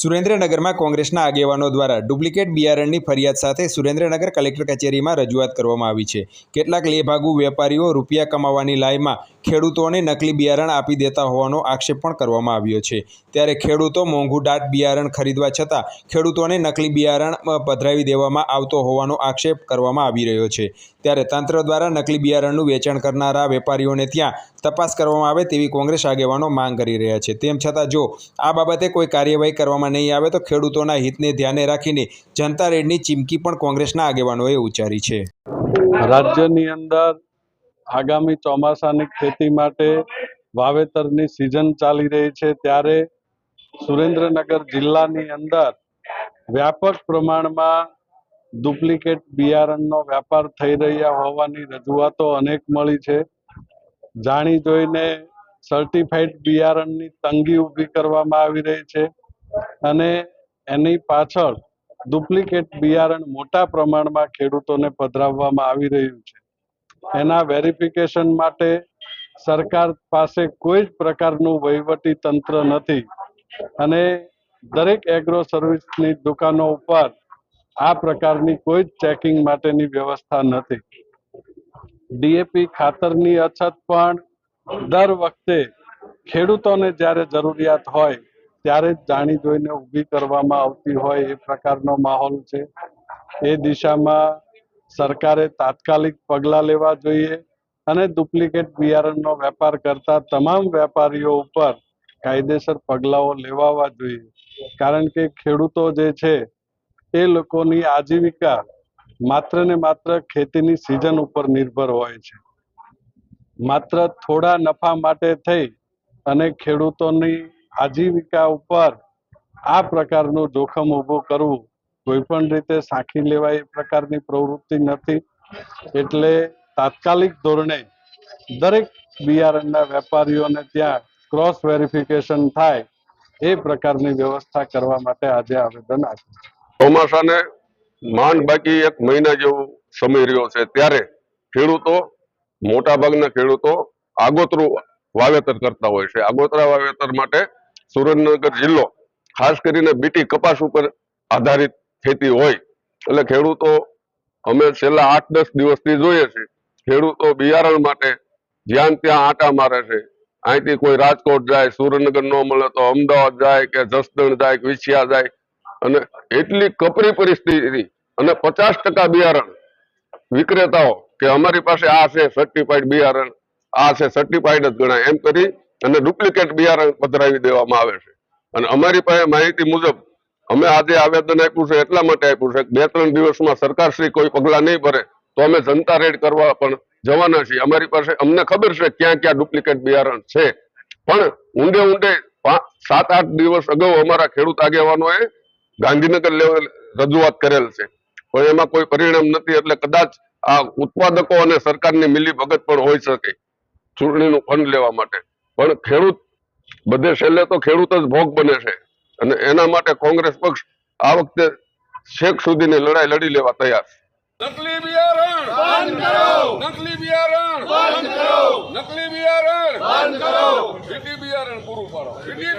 સુરેન્દ્રનગરમાં કોંગ્રેસના આગેવાનો દ્વારા ડુપ્લિકેટ બિયારણની ફરિયાદ સાથે સુરેન્દ્રનગર કલેક્ટર કચેરીમાં રજૂઆત કરવામાં આવી છે. કેટલાક લેભાગુ વેપારીઓ રૂપિયા કમાવાની લાયમાં ખેડૂતોને નકલી બિયારણ આપી દેતા હોવાનો આક્ષેપ પણ કરવામાં આવ્યો છે. ત્યારે ખેડૂતો મોંઘું દાટ બિયારણ ખરીદવા છતાં ખેડૂતોને નકલી બિયારણ પધરાવી દેવામાં આવતો હોવાનો આક્ષેપ કરવામાં આવી રહ્યો છે. ત્યારે તંત્ર દ્વારા નકલી બિયારણનું વેચાણ કરનારા વેપારીઓને ત્યાં તપાસ કરવામાં આવે તેવી કોંગ્રેસ આગેવાનો માંગ કરી રહ્યા છે. તેમ છતાં જો આ બાબતે કોઈ કાર્યવાહી કરવામાં નહીં આવે તો ખેડૂતોના હિતને ધ્યાને રાખીને જનતા રેડની ચીમકી પણ કોંગ્રેસના આગેવાનોએ ઉચ્ચારી છે. રાજ્યની અંદર આગામી ચોમાસાની ખેતી માટે વાવેતરની સિઝન ચાલી રહી છે ત્યારે સુરેન્દ્રનગર જિલ્લાની અંદર વ્યાપક પ્રમાણમાં ડુપ્લિકેટ બિયારણનો વ્યાપાર થઈ રહ્યા હોવાની રજૂઆતો અનેક મળી છે. જાણી જોઈને સર્ટિફાઈડ બિયારણની તંગી ઊભી કરવામાં આવી રહી છે. અને એની પાછળ ડુપ્લિકેટ બિયારણ મોટા પ્રમાણમાં ખેડૂતોને પધરાવવામાં આવી રહ્યું છે. એના વેરિફિકેશન માટે સરકાર પાસે કોઈ જ પ્રકારનું વહીવટી તંત્ર નથી અને દરેક એગ્રો સર્વિસની દુકાનો ઉપર આ પ્રકારની કોઈ જ ચેકિંગ માટેની વ્યવસ્થા નથી. ડીએપી ખાતરની અછત પણ દર વખતે ખેડૂતોને જ્યારે જરૂરિયાત હોય ત્યારે જ જાણી જોઈને ઊભી કરવામાં આવતી હોય એ પ્રકારનો માહોલ છે. એ દિશામાં સરકારે તાત્કાલિક પગલાં લેવા જોઈએ અને ડુપ્લિકેટ બિયારણનો વેપાર કરતા તમામ વેપારીઓ ઉપર કાયદેસર પગલાઓ લેવાવા જોઈએ. કારણ કે ખેડૂતો જે છે, એ લોકોની આજીવિકા માત્ર ને માત્ર ખેતીની સિઝન ઉપર નિર્ભર હોય છે. માત્ર થોડા નફા માટે થઈ અને ખેડૂતોની આજીવિકા ઉપર આ પ્રકારનું જોખમ ઊભું કરવું કોઈ પણ રીતે સાંખી લેવાય એ પ્રકારની પ્રવૃત્તિ નથી. એટલે તાત્કાલિક ધોરણે દરેક બિયારણના વેપારીઓને ત્યાં ક્રોસ વેરિફિકેશન થાય એ પ્રકારની વ્યવસ્થા કરવા માટે આજે આવેદન આપ્યું ચોમાસાને માંડ બાકી એક મહિના જેવો સમય રહ્યો છે. ત્યારે ખેડૂતો મોટા ભાગના ખેડૂતો આગોતરું વાવેતર કરતા હોય છે. આગોતરા વાવેતર માટે સુરેન્દ્રનગર જિલ્લો, ખાસ કરીને બીટી કપાસ ઉપર આધારિત ખેતી હોય. એટલે ખેડૂતો અમે છેલ્લા આઠ દસ દિવસથી જોઈએ છે. ખેડૂતો બિયારણ માટે જ્યાં ત્યાં આંટા મારે છે. અહીંથી કોઈ રાજકોટ જાય, સુરેન્દ્રનગર ન મળે તો અમદાવાદ જાય કે જસદણ જાય કે વિછિયા જાય. અને એટલી કપરી પરિસ્થિતિ. અને પચાસ ટકા બિયારણ વિક્રેતાઓ કે અમારી પાસે આ છે સર્ટિફાઈડ બિયારણ, આ છે સર્ટિફાઈડ જ ગણાય. એમ કરી અને ડુપ્લિકેટ બિયારણ પધરાવી દેવામાં આવે છે. અને અમારી પાસે માહિતી મુજબ અમે આજે આવેદન આપ્યું છે, એટલા માટે આપ્યું છે બે ત્રણ દિવસમાં સરકાર શ્રી કોઈ પગલાં નહીં ભરે તો અમે જનતા રેડ કરવા પણ જવાના છીએ. અમારી પાસે અમને ખબર છે ક્યાં ક્યાં ડુપ્લિકેટ બિયારણ છે. પણ ઊંડે ઊંડે સાત આઠ દિવસ અગાઉ અમારા ખેડૂત આગેવાનોએ ગાંધીનગર લેવલ રજૂઆત કરેલ છે. પણ એમાં કોઈ પરિણામ નથી, એટલે કદાચ આ ઉત્પાદકો અને સરકારની મિલી ભગત પણ હોઈ શકે ચૂંટણીનું ફંડ લેવા માટે. પણ ખેડૂત બધે છેલ્લે તો ખેડૂત જ ભોગ બને છે. અને એના માટે કોંગ્રેસ પક્ષ આ વખતે છેક સુધીની લડાઈ લડી લેવા તૈયાર છે. નકલી બિયારણ! બંધ કરો! નકલી બિયારણ! બંધ કરો! નકલી બિયારણ! બંધ કરો! વીટી બિયારણ પૂરું પાડો. વીટી